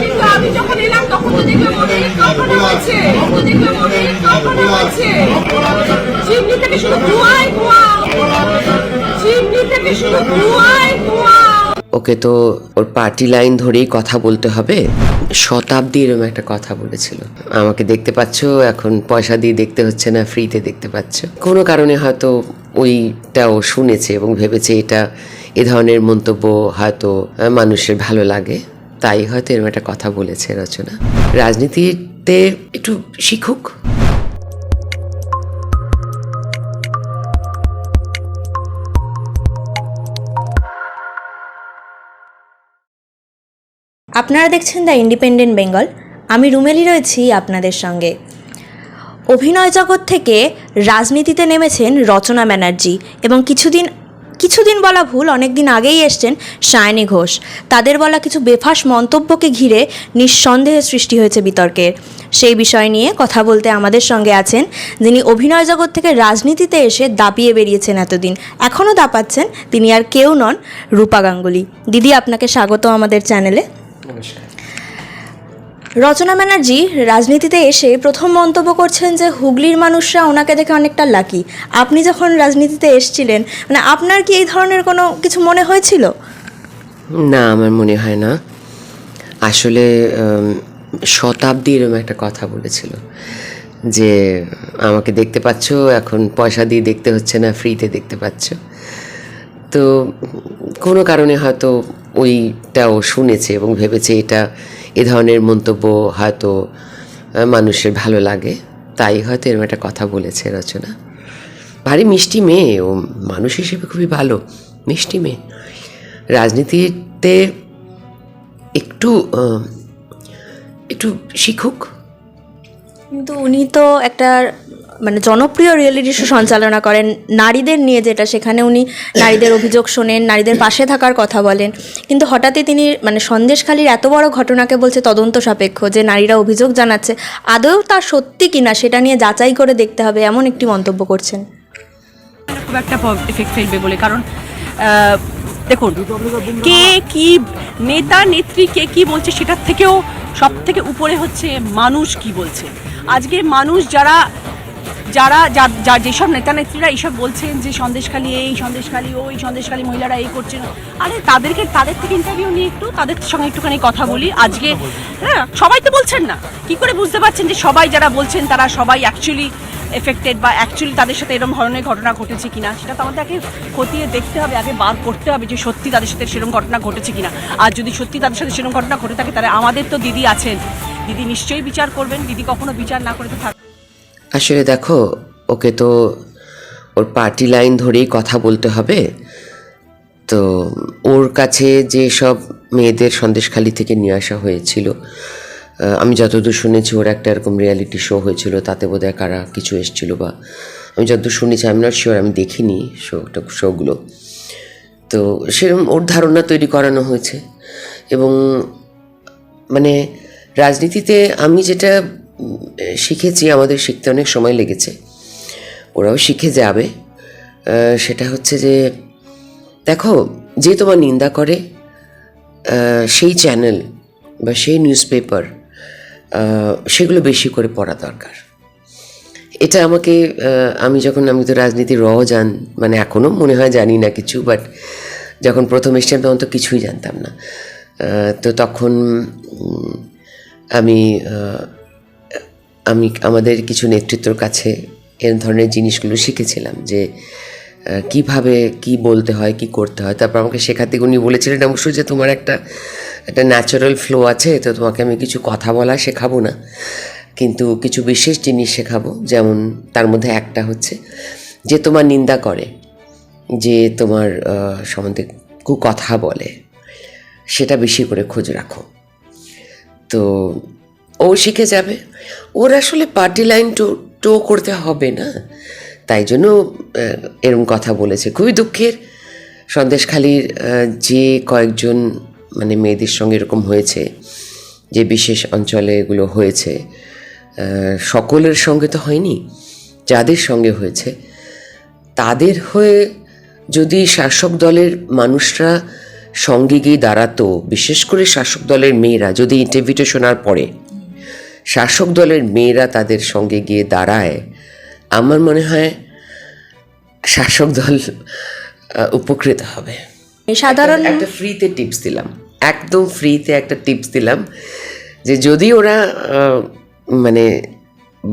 কিন্তু আমি যখন এলাম, তখন তো হয়েছে। তো হয়েছে। চিমনি থেকে শুধু ধোঁয়া। চিমনি থেকে শুধু ধোঁয়া। ওকে তো ওর পার্টি লাইন ধরেই কথা বলতে হবে। শতাব্দী এরকম একটা কথা বলেছিল। আমাকে দেখতে পাচ্ছ, এখন পয়সা দিয়ে দেখতে হচ্ছে না ফ্রিতে দেখতে পাচ্ছ। কোনো কারণে হয়তো ওইটা ও শুনেছে এবং ভেবেছে এটা এ ধরনের মন্তব্য হয়তো মানুষের ভালো লাগে। তাই হয়তো এরকম একটা কথা বলেছে রচনা। রাজনীতিতে একটু শিখুক। আপনারা দেখছেন দ্য ইন্ডিপেন্ডেন্ট বেঙ্গল। আমি রুমেলি রয়েছি আপনাদের সঙ্গে। অভিনয় জগৎ থেকে রাজনীতিতে নেমেছেন রচনা ব্যানার্জি এবং কিছুদিন কিছুদিন বলা ভুল অনেক দিন আগেই এসছেন সায়নী ঘোষ। তাদের বলা কিছু বেফাস মন্তব্যকে ঘিরে নিঃসন্দেহে সৃষ্টি হয়েছে বিতর্কের। সেই বিষয় নিয়ে কথা বলতে আমাদের সঙ্গে আছেন যিনি অভিনয় জগৎ থেকে রাজনীতিতে এসে দাপিয়ে বেরিয়েছেন এতদিন। এখনও দাপাচ্ছেন, তিনি আর কেউ নন রূপা গাঙ্গুলি। দিদি, আপনাকে স্বাগত আমাদের চ্যানেলে। নমস্কার। রচনা ব্যানার্জি রাজনীতিতে এসে প্রথম মন্তব্য করছেন যে হুগলির মানুষরা ওনাকে দেখে অনেকটা লাকি। আপনি যখন রাজনীতিতে এসছিলেন মানে আপনার কি এই ধরনের কোনো কিছু মনে হয়েছিল? না, আমার মনে হয় না। আসলে শতাব্দী এরকম একটা কথা বলেছিল যে, আমাকে দেখতে পাচ্ছ, এখন পয়সা দিয়ে দেখতে হচ্ছে না ফ্রিতে দেখতে পাচ্ছ। তো, কোনো কারণে হয়তো ওইটাও শুনেছে এবং ভেবেছে এটা এ ধরনের মন্তব্য হয়তো মানুষের ভালো লাগে। তাই হয়তো এরকম একটা কথা বলেছে রচনা। ভারী মিষ্টি মেয়ে ও মানুষ হিসেবে খুবই ভালো, মিষ্টি মেয়ে। রাজনীতিতে একটু একটু শিখুক কিন্তু উনি তো একটা মানে জনপ্রিয় রিয়েলিটি শো সঞ্চালনা করেন নারীদের নিয়ে, যেটা সেখানে উনি নারীদের অভিযোগ শোনেন, নারীদের পাশে থাকার কথা বলেন। কিন্তু হঠাৎই তিনি মানে সন্দেশখালির এত বড় ঘটনাকে বলছে তদন্ত সাপেক্ষ, যে নারীরা অভিযোগ জানাচ্ছে, আদৌ তা সত্যি কিনা সেটা নিয়ে যাচাই করে দেখতে হবে এমন একটি মন্তব্য করছেন। খুব একটা ফেলবে বলে, কারণ দেখুন, কে কি নেতা, নেত্রী, কে কি বলছে সেটার থেকেও সব থেকে উপরে হচ্ছে মানুষ কি বলছে। আজকে মানুষ যারা যারা, যা- যেসব নেতা নেত্রীরা এইসব বলছেন যে সন্দেশখালী এই, সন্দেশখালী ওই সন্দেশখালী মহিলারা এই করছেন, আরে তাদেরকে, তাদের থেকে ইন্টারভিউ নিয়ে একটু তাদের সঙ্গে একটুখানি কথা বলি। আজকে হ্যাঁ সবাই তো বলছেন না। কি করে বুঝতে পারছেন যে সবাই যারা বলছেন তারা সবাই অ্যাকচুয়ালি এফেক্টেড বা অ্যাকচুয়ালি তাদের সাথে এরকম ধরনের ঘটনা ঘটেছে কিনা? সেটা তো আমাদের আগে খতিয়ে দেখতে হবে, আগে বার করতে হবে যে সত্যি তাদের সাথে সেরকম ঘটনা ঘটেছে কিনা। আর যদি সত্যি তাদের সাথে সেরকম ঘটনা ঘটে থাকে, তাহলে আমাদের তো দিদি আছেন। দিদি নিশ্চয়ই বিচার করবেন। দিদি কখনো বিচার না করে তো আসলে দেখো, ওকে তো ওর পার্টি লাইন ধরেই কথা বলতে হবে। তো ওর কাছে যে সব মেয়েদের সন্দেশখালি থেকে নিয়ে আসা হয়েছিল আমি যতদূর শুনেছি ওর একটা এরকম রিয়ালিটি শো হয়েছিল, তাতে বোধহয় কারা কিছু এসেছিল বা আমি যতদূর শুনেছি আমি নট শিওর আমি দেখিনি শোটা শোগুলো তো সেরকম ওর ধারণা তৈরি করানো হয়েছে এবং মানে রাজনীতিতে আমি যেটা শিখেছি, আমাদের শিখতে অনেক সময় লেগেছে। ওরাও শিখে যাবে। সেটা হচ্ছে যে, দেখো, যে তোমার নিন্দা করে সেই চ্যানেল বা সেই নিউজ পেপার সেগুলো বেশি করে পড়া দরকার। এটা আমাকে আমি যখন, আমি তো রাজনীতির র জান মানে এখনও মনে হয় জানি না কিছু বাট যখন প্রথম এসছিলাম তখন তো কিছুই জানতাম না। তো তখন আমি আমি আমাদের কিছু নেতৃত্বর কাছে এর ধরনের জিনিসগুলো শিখেছিলাম যে কীভাবে কি বলতে হয়, কি করতে হয়। তারপর আমাকে শেখাতে উনি বলেছিলেন, অবশ্য যে তোমার একটা একটা ন্যাচারাল ফ্লো আছে, তো তোমাকে আমি কিছু কথা বলা শেখাবো না। কিন্তু কিছু বিশেষ জিনিস শেখাবো, যেমন তার মধ্যে একটা হচ্ছে যে তোমার নিন্দা করে, যে তোমার সম্বন্ধে কথা বলে, সেটা বেশি করে খোঁজ রাখো। তো ও শিখে যাবে। ওর আসলে পার্টি লাইন টো টো করতে হবে না। তাই জন্য এরম কথা বলেছে। খুবই দুঃখের। সন্দেশখালির যে কয়েকজন মানে মেয়েদের সঙ্গে এরকম হয়েছে, যে বিশেষ অঞ্চলে এগুলো হয়েছে সকলের সঙ্গে তো হয়নি, যাদের সঙ্গে হয়েছে, তাদের হয়ে যদি শাসক দলের মানুষরা সঙ্গে গিয়ে দাঁড়াতো, বিশেষ করে শাসক দলের মেয়েরা, যদি ইন্টারভিউটা শোনার পরে শাসক দলের মেয়েরা তাদের সঙ্গে গিয়ে দাঁড়ায়। আমার মনে হয় শাসক দল উপকৃত হবে। সাধারণ একটা ফ্রিতে টিপস দিলাম। একদম ফ্রিতে একটা টিপস দিলাম যে যদি ওরা মানে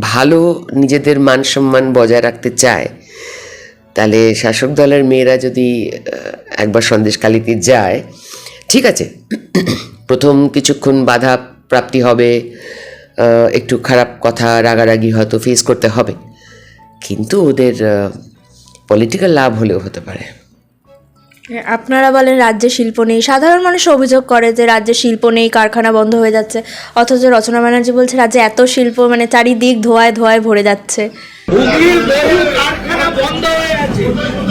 ভালো নিজেদের মান সম্মান বজায় রাখতে চায় তাহলে শাসক দলের মেয়েরা যদি একবার সন্দেশকালিতে যায় ঠিক আছে? প্রথম কিছুক্ষণ বাধা প্রাপ্তি হবে একটু খারাপ কথা রাগারাগি হয়তো ফেস করতে হবে। কিন্তু ওদের পলিটিক্যাল লাভ হলেও হতে পারে। আপনারা বলেন রাজ্যে শিল্প নেই। সাধারণ মানুষ অভিযোগ করে যে রাজ্যে শিল্প নেই কারখানা বন্ধ হয়ে যাচ্ছে। অথচ রচনা ব্যানার্জি বলছে রাজ্যে এত শিল্প মানে চারিদিক ধোয়ায় ধোয়ায় ভরে যাচ্ছে। কারখানা বন্ধ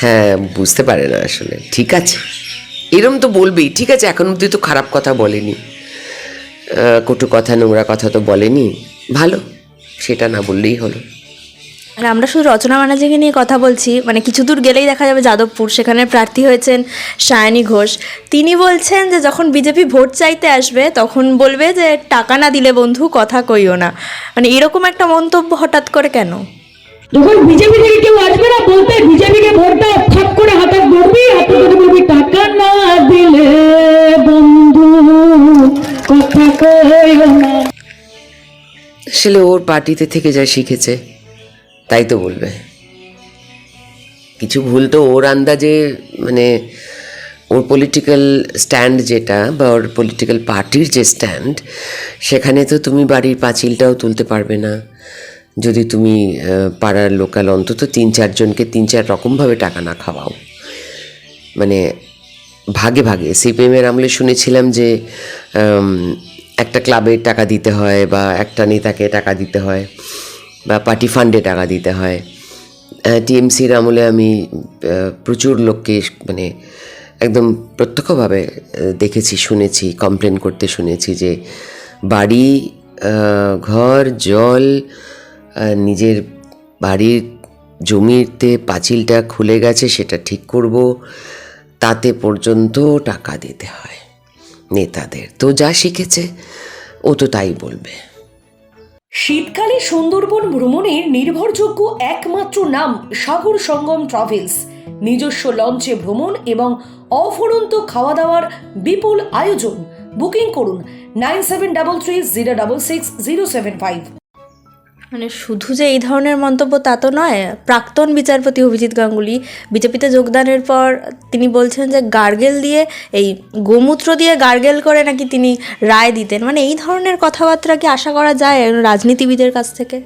হ্যাঁ বুঝতে পারে না আসলে। ঠিক আছে। এরম তো বলবেই। ঠিক আছে, এখন অব্দি তো খারাপ কথা বলেনি। কটু কথা, নোংরা কথা তো বলেনি। ভালো, সেটা না বললেই হলো। আর আমরা শুধু রচনা ব্যানার্জিকে নিয়ে কথা বলছি। মানে কিছু দূর গেলেই দেখা যাবে যাদবপুর, সেখানে প্রার্থী হয়েছেন সায়নী ঘোষ। তিনি বলছেন যে, যখন বিজেপি ভোট চাইতে আসবে, তখন বলবে যে, টাকা না দিলে বন্ধু, কথা কইও না। মানে এরকম একটা মন্তব্য হঠাৎ করে কেন? যখন বিজেপি থেকে কেউ আসবে না, বলতে বিজেপিকে ভোট দাও থাপ করে হাতাক ধরবি হাতে ধরে বলবি টাকা না দিলে বন্ধু, কথা কইও না। আসলে ওর পার্টিতে থেকে যা শিখেছে, তাই তো বলবে। কিছু ভুল তো ওর আন্দাজে মানে ওর পলিটিক্যাল স্ট্যান্ড যেটা বা ওর পলিটিক্যাল পার্টির যে স্ট্যান্ড সেখানে তো তুমি বাড়ির পাঁচিলটাও তুলতে পারবে না। যদি তুমি পাড়ার লোকাল অন্তত তিন চারজনকে তিন চার রকমভাবে টাকা না খাওয়াও। মানে ভাগে ভাগে। সিপিএমের আমলে শুনেছিলাম যে একটা ক্লাবের টাকা দিতে হয় বা একটা নেতাকে টাকা দিতে হয় বা পার্টি ফান্ডে টাকা দিতে হয়। টিএমসির আমলে আমি প্রচুর লোককে মানে একদম প্রত্যক্ষভাবে দেখেছি, শুনেছি কমপ্লেন করতে শুনেছি যে বাড়ি ঘর, জল নিজের বাড়ির জমিতে পাঁচিলটা খুলে গেছে, সেটা ঠিক করব, তাতে পর্যন্ত টাকা দিতে হয় নেতাদের। তো যা শিখেছে, ও তো তাই বলবে। শীতকালে সুন্দরবন ভ্রমণের নির্ভরযোগ্য একমাত্র নাম সাগর সঙ্গম ট্রাভেলস। নিজস্ব লঞ্চে ভ্রমণ এবং অফুরন্ত খাওয়া দাওয়ার বিপুল আয়োজন। বুকিং করুন nine seven double three zero double six zero seven five. মানে শুধু যে এই ধরনের মন্তব্য তা তো নয়, প্রাক্তন বিচারপতি অভিজিৎ গাঙ্গুলি বিজেপিতে যোগদানের পর তিনি বলছেন যে গার্গেল দিয়ে এই গোমূত্র দিয়ে গার্গেল করে নাকি তিনি রায় দিতেন। মানে এই ধরনের কথাবার্তা কি আশা করা যায় রাজনীতিবিদের কাছ থেকে?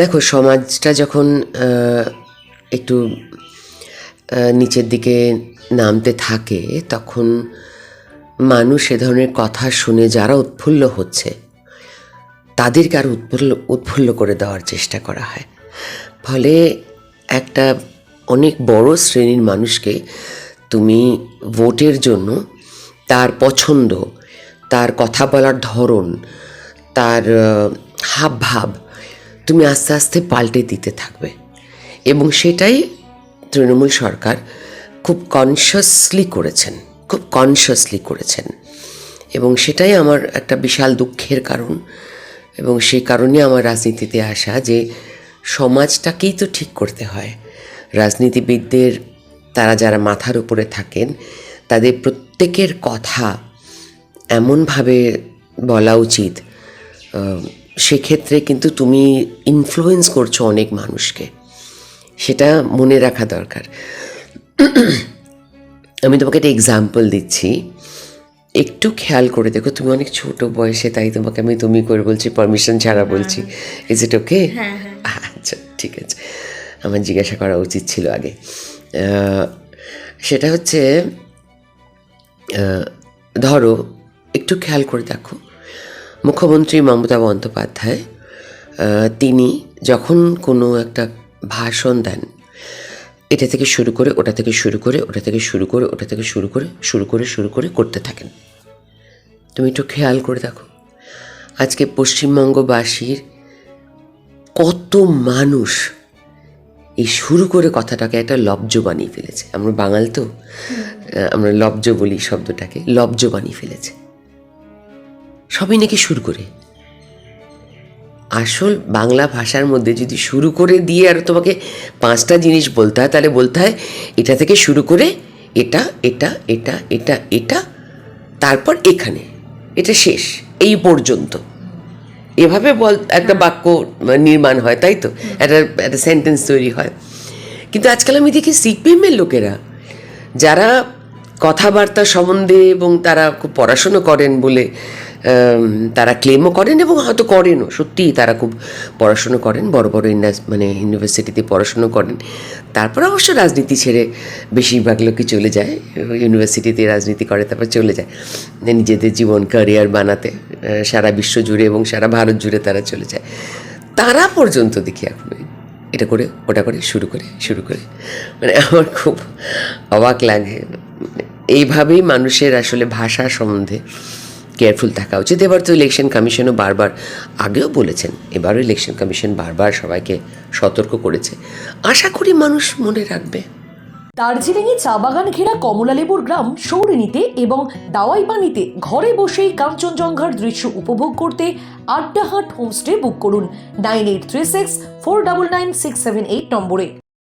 দেখো, সমাজটা যখন একটু নিচের দিকে নামতে থাকে, তখন মানুষ এ ধরনের কথা শুনে যারা উৎফুল্ল হচ্ছে তাদেরকে আরও উৎফুল্ল উৎফুল্ল করে দেওয়ার চেষ্টা করা হয়। ফলে একটা অনেক বড় শ্রেণির মানুষকে তুমি ভোটের জন্য তার পছন্দ, তার কথা বলার ধরন, তার হাবভাব তুমি আস্তে আস্তে পাল্টে দিতে থাকবে। এবং সেটাই তৃণমূল সরকার খুব কনসিয়াসলি করেছেন, খুব কনসিয়াসলি করেছেন। এবং সেটাই আমার একটা বিশাল দুঃখের কারণ। এবং সে কারণে আমার রাজনীতিতে আসা যে সমাজটাকেই তো ঠিক করতে হয়। রাজনীতিবিদদের তারা যারা মাথার উপরে থাকেন, তাদের প্রত্যেকের কথা এমনভাবে বলা উচিত সেক্ষেত্রে কিন্তু তুমি ইনফ্লুয়েন্স করছ অনেক মানুষকে। সেটা মনে রাখা দরকার। আমি তোমাকে একটা এক্সাম্পল দিচ্ছি। একটু খেয়াল করে দেখো তুমি অনেক ছোট বয়সে তাই তোমাকে আমি তুমি করে বলছি পারমিশন ছাড়া বলছি। ইজ ইট ওকে আচ্ছা ঠিক আছে। আমার জিজ্ঞাসা করা উচিত ছিল আগে। সেটা হচ্ছে ধরো একটু খেয়াল করে দেখো। মুখ্যমন্ত্রী মমতা বন্দ্যোপাধ্যায় তিনি যখন কোনো একটা ভাষণ দেন এটা থেকে শুরু করে ওটা থেকে শুরু করে ওটা থেকে শুরু করে ওটা থেকে শুরু করে শুরু করে শুরু করে করতে থাকেন। তুমি একটু খেয়াল করে দেখো আজকে পশ্চিমবঙ্গবাসীর কত মানুষ এই শুরু করে কথাটাকে একটা লব্জ বানিয়ে ফেলেছে। আমরা বাঙাল তো আমরা লব্জ বলি শব্দটাকে লব্জ বানিয়ে ফেলেছে। সবই নাকি শুরু করে? আসল বাংলা ভাষার মধ্যে যদি শুরু করে দিয়ে আর তোমাকে পাঁচটা জিনিস বলতে হয় তাহলে বলতে হয় এটা থেকে শুরু করে এটা এটা এটা এটা এটা তারপর এখানে। এটা শেষ এই পর্যন্ত। এভাবে বল একটা বাক্য নির্মাণ হয় তাই তো? একটা একটা সেন্টেন্স তৈরি হয়। কিন্তু আজকাল আমি দেখি সিপিএমের লোকেরা যারা কথাবার্তা সম্বন্ধে এবং তারা খুব পড়াশুনো করেন বলে তারা ক্লেমও করেন এবং হয়তো করেনও। সত্যিই তারা খুব পড়াশুনো করেন, বড় বড় মানে ইউনিভার্সিটিতে পড়াশুনো করেন। তারপর অবশ্য রাজনীতি ছেড়ে বেশিরভাগ লোকই চলে যায় ইউনিভার্সিটিতে রাজনীতি করে, তারপর চলে যায়। নিজেদের জীবন ক্যারিয়ার বানাতে সারা বিশ্ব জুড়ে এবং সারা ভারত জুড়ে তারা চলে যায়। তারা পর্যন্ত দেখি এখন এটা করে, ওটা করে, শুরু করে শুরু করে। মানে আমার খুব অবাক লাগে। এইভাবেই মানুষের আসলে ভাষা সম্বন্ধে কেয়ারফুল থাকা উচিত। এবার তো ইলেকশন কমিশনও বারবার আগেও বলেছেন এবারও ইলেকশন কমিশন বারবার সবাইকে সতর্ক করেছে। আশা করি মানুষ মনে রাখবে। দার্জিলিংয়ে চা বাগান ঘেরা কমলালেবুর গ্রাম সৌরিনীতে এবং দাওয়াইপানিতে ঘরে বসেই কাঞ্চনজঙ্ঘার দৃশ্য উপভোগ করতে আড্ডাহাট হোমস্টে বুক করুন। Nine eight three six, four double nine six seven eight নম্বরে।